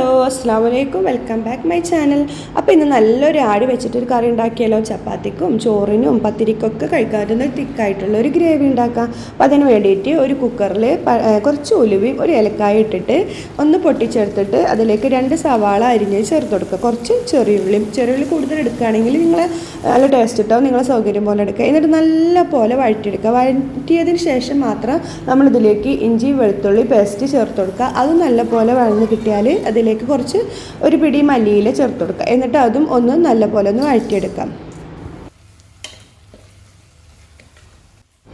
അസ്സാം വലൈക്കും welcome back my channel. അപ്പോൾ ഇന്ന് നല്ലൊരു ആടി വെച്ചിട്ടൊരു കറി ഉണ്ടാക്കിയാലോ? ചപ്പാത്തിക്കും ചോറിനും പത്തിരിക്കൊക്കെ കഴിക്കാറുണ്ട് തിക്കായിട്ടുള്ള ഒരു ഗ്രേവി ഉണ്ടാക്കാം. അപ്പോൾ അതിന് വേണ്ടിയിട്ട് ഒരു കുക്കറിൽ കുറച്ച് ഉലുവയും ഒരു ഏലക്കായ ഇട്ടിട്ട് ഒന്ന് പൊട്ടിച്ചെടുത്തിട്ട് അതിലേക്ക് രണ്ട് സവാള അരിഞ്ഞ് ചേർത്ത് കൊടുക്കുക. കുറച്ച് ചെറിയുള്ളിയും ചെറിയുള്ളി കൂടുതൽ എടുക്കുകയാണെങ്കിൽ നിങ്ങൾ നല്ല ടേസ്റ്റ് കിട്ടാവും നിങ്ങളെ സൗകര്യം പോലെ എടുക്കുക. എന്നിട്ട് നല്ല പോലെ വഴറ്റിയെടുക്കുക. വഴറ്റിയതിന് ശേഷം മാത്രം നമ്മളിതിലേക്ക് ഇഞ്ചി വെളുത്തുള്ളി പേസ്റ്റ് ചേർത്ത് കൊടുക്കുക. അത് നല്ല പോലെ വഴന്ന് കിട്ടിയാൽ അതിലേക്ക് കുറച്ച് ഒരു പിടി മല്ലിയില ചേർത്ത് കൊടുക്കുക. എന്നിട്ട് അതും ഒന്ന് നല്ല പോലെ ഒന്ന് വഴറ്റിയെടുക്കാം.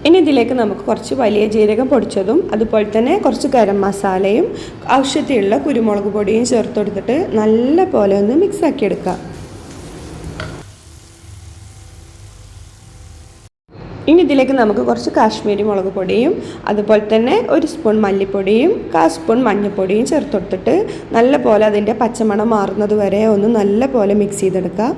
ഇനി ഇതിലേക്ക് നമുക്ക് കുറച്ച് വലിയ ജീരകം പൊടിച്ചതും അതുപോലെ തന്നെ കുറച്ച് ഗരം മസാലയും ആവശ്യത്തിലുള്ള കുരുമുളക് പൊടിയും ചേർത്ത് കൊടുത്തിട്ട് നല്ല പോലെ ഒന്ന് മിക്സ് ആക്കി എടുക്കാം ഇനി ഇതിലേക്ക് നമുക്ക് കുറച്ച് കാശ്മീരി മുളക് പൊടിയും അതുപോലെ തന്നെ ഒരു സ്പൂൺ മല്ലിപ്പൊടിയും കാ സ്പൂൺ മഞ്ഞൾപ്പൊടിയും ചേർത്ത് കൊടുത്തിട്ട് നല്ല പോലെ അതിന്റെ പച്ചമണം മാറുന്നത് വരെ ഒന്ന് നല്ല പോലെ മിക്സ് ചെയ്തെടുക്കുക.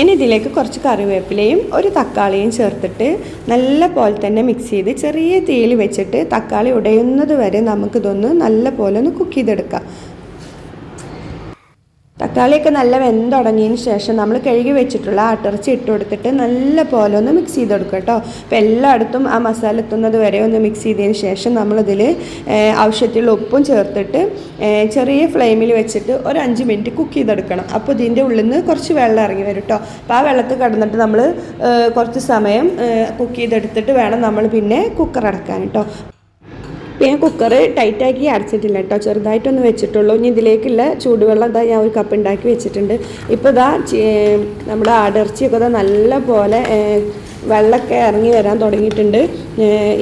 ഇനി ഇതിലേക്ക് കുറച്ച് കറിവേപ്പിലയും ഒരു തക്കാളിയും ചേർത്തിട്ട് നല്ല പോലെ തന്നെ മിക്സ് ചെയ്ത് ചെറിയ തീയിൽ വെച്ചിട്ട് തക്കാളി ഉടയുന്നത് വരെ നമുക്കിതൊന്ന് നല്ല പോലെ ഒന്ന് കുക്ക് ചെയ്തെടുക്കാം തക്കാളിയൊക്കെ നല്ല വെന്തുടങ്ങിയതിന് ശേഷം നമ്മൾ കഴുകി വെച്ചിട്ടുള്ള ആട്ടിറച്ചി ഇട്ട് കൊടുത്തിട്ട് നല്ല പോലെ ഒന്ന് മിക്സ് ചെയ്ത് കൊടുക്കുക കേട്ടോ. അപ്പോൾ എല്ലായിടത്തും ആ മസാല എത്തുന്നത് വരെ ഒന്ന് മിക്സ് ചെയ്തതിന് ശേഷം നമ്മളിതിൽ ആവശ്യത്തിലുള്ള ഉപ്പും ചേർത്തിട്ട് ചെറിയ ഫ്ലെയിമിൽ വെച്ചിട്ട് ഒരു അഞ്ച് മിനിറ്റ് കുക്ക് ചെയ്തെടുക്കണം. അപ്പോൾ ഇതിന്റെ ഉള്ളിൽ നിന്ന് കുറച്ച് വെള്ളം ഇറങ്ങി വരും കേട്ടോ. അപ്പോൾ ആ വെള്ളത്തിൽ കിടന്നിട്ട് നമ്മൾ കുറച്ച് സമയം കുക്ക് ചെയ്തെടുത്തിട്ട് വേണം നമ്മൾ പിന്നെ കുക്കർ അടക്കാൻ കേട്ടോ. ഞാൻ കുക്കർ ടൈറ്റാക്കി അടച്ചിട്ടില്ല കേട്ടോ. ചെറുതായിട്ടൊന്ന് വെച്ചിട്ടുള്ളൂ. ഇനി ഇതിലേക്കുള്ള ചൂടുവെള്ളം ഇതാ ഞാൻ ഒരു കപ്പ് ഉണ്ടാക്കി വെച്ചിട്ടുണ്ട്. ഇപ്പോൾ ഇതാ നമ്മുടെ അടർച്ചിയൊക്കെ ഇതാ നല്ല പോലെ വെള്ളമൊക്കെ ഇറങ്ങി വരാൻ തുടങ്ങിയിട്ടുണ്ട്.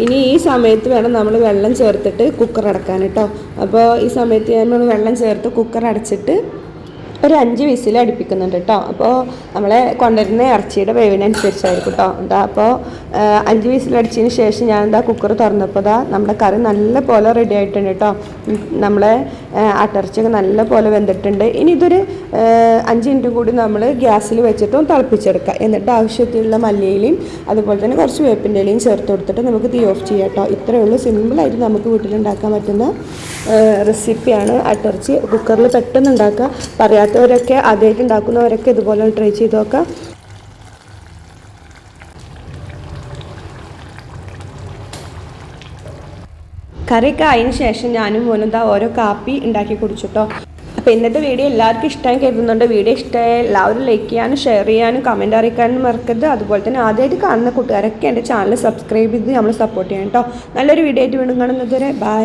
ഇനി ഈ സമയത്ത് വേണം നമ്മൾ വെള്ളം ചേർത്തിട്ട് കുക്കർ അടക്കാൻ കേട്ടോ. അപ്പോൾ ഈ സമയത്ത് ഞാൻ വെള്ളം ചേർത്ത് കുക്കർ അടച്ചിട്ട് ഒരു അഞ്ച് വിസിൽ അടുപ്പിക്കുന്നുണ്ട് കേട്ടോ. അപ്പോൾ നമ്മളെ കൊണ്ടുവരുന്ന ഇറച്ചിയുടെ വേവിനനുസരിച്ചായിരിക്കും കേട്ടോ. എന്താ അപ്പോൾ അഞ്ച് വിസിൽ അടിച്ചതിന് ശേഷം ഞാൻ എന്താ കുക്കർ തുറന്നപ്പോൾ ഇതാ നമ്മുടെ കറി നല്ല പോലെ റെഡി ആയിട്ടുണ്ട് കേട്ടോ. നമ്മളെ ആട്ടിറച്ചിയൊക്കെ നല്ല പോലെ വെന്തിട്ടുണ്ട്. ഇനി ഇതൊരു അഞ്ച് മിനിറ്റും കൂടി നമ്മൾ ഗ്യാസിൽ വെച്ചിട്ടും തിളപ്പിച്ചെടുക്കുക എന്നിട്ട് ആവശ്യത്തിലുള്ള മല്ലിയിലയും അതുപോലെ തന്നെ കുറച്ച് വേപ്പിന്റെ ഇലയും ചേർത്ത് കൊടുത്തിട്ട് നമുക്ക് തീ ഓഫ് ചെയ്യാം കേട്ടോ. ഇത്രയേ ഉള്ളൂ. സിമ്പിളായിട്ട് നമുക്ക് വീട്ടിലുണ്ടാക്കാൻ പറ്റുന്ന റെസിപ്പിയാണ് അട്ടിറച്ചി കുക്കറിൽ പെട്ടെന്ന് ഉണ്ടാക്കുക. പറയാത്തവരൊക്കെ ആദ്യമായിട്ട് ഉണ്ടാക്കുന്നവരൊക്കെ ഇതുപോലെ ട്രൈ ചെയ്ത് നോക്കാം. കറിയൊക്കെ ആയതിനു ശേഷം ഞാനും മോനും താ ഓരോ കാപ്പി ഉണ്ടാക്കി കുടിച്ചിട്ടോ. അപ്പോൾ ഇന്നത്തെ വീഡിയോ എല്ലാവർക്കും ഇഷ്ടമായി കരുതുന്നുണ്ട്. വീഡിയോ ഇഷ്ടമായ എല്ലാവരും ലൈക്ക് ചെയ്യാനും ഷെയർ ചെയ്യാനും കമന്റ് അറിയിക്കാനും മറക്കരുത്. അതുപോലെ തന്നെ ആദ്യമായിട്ട് കാണുന്ന കൂട്ടുകാരൊക്കെ എന്റെ ചാനൽ സബ്സ്ക്രൈബ് ചെയ്ത് നമ്മൾ സപ്പോർട്ട് ചെയ്യണം കേട്ടോ നല്ലൊരു വീഡിയോ ആയിട്ട് വീണ്ടും കാണുന്നത് വരെ ബൈ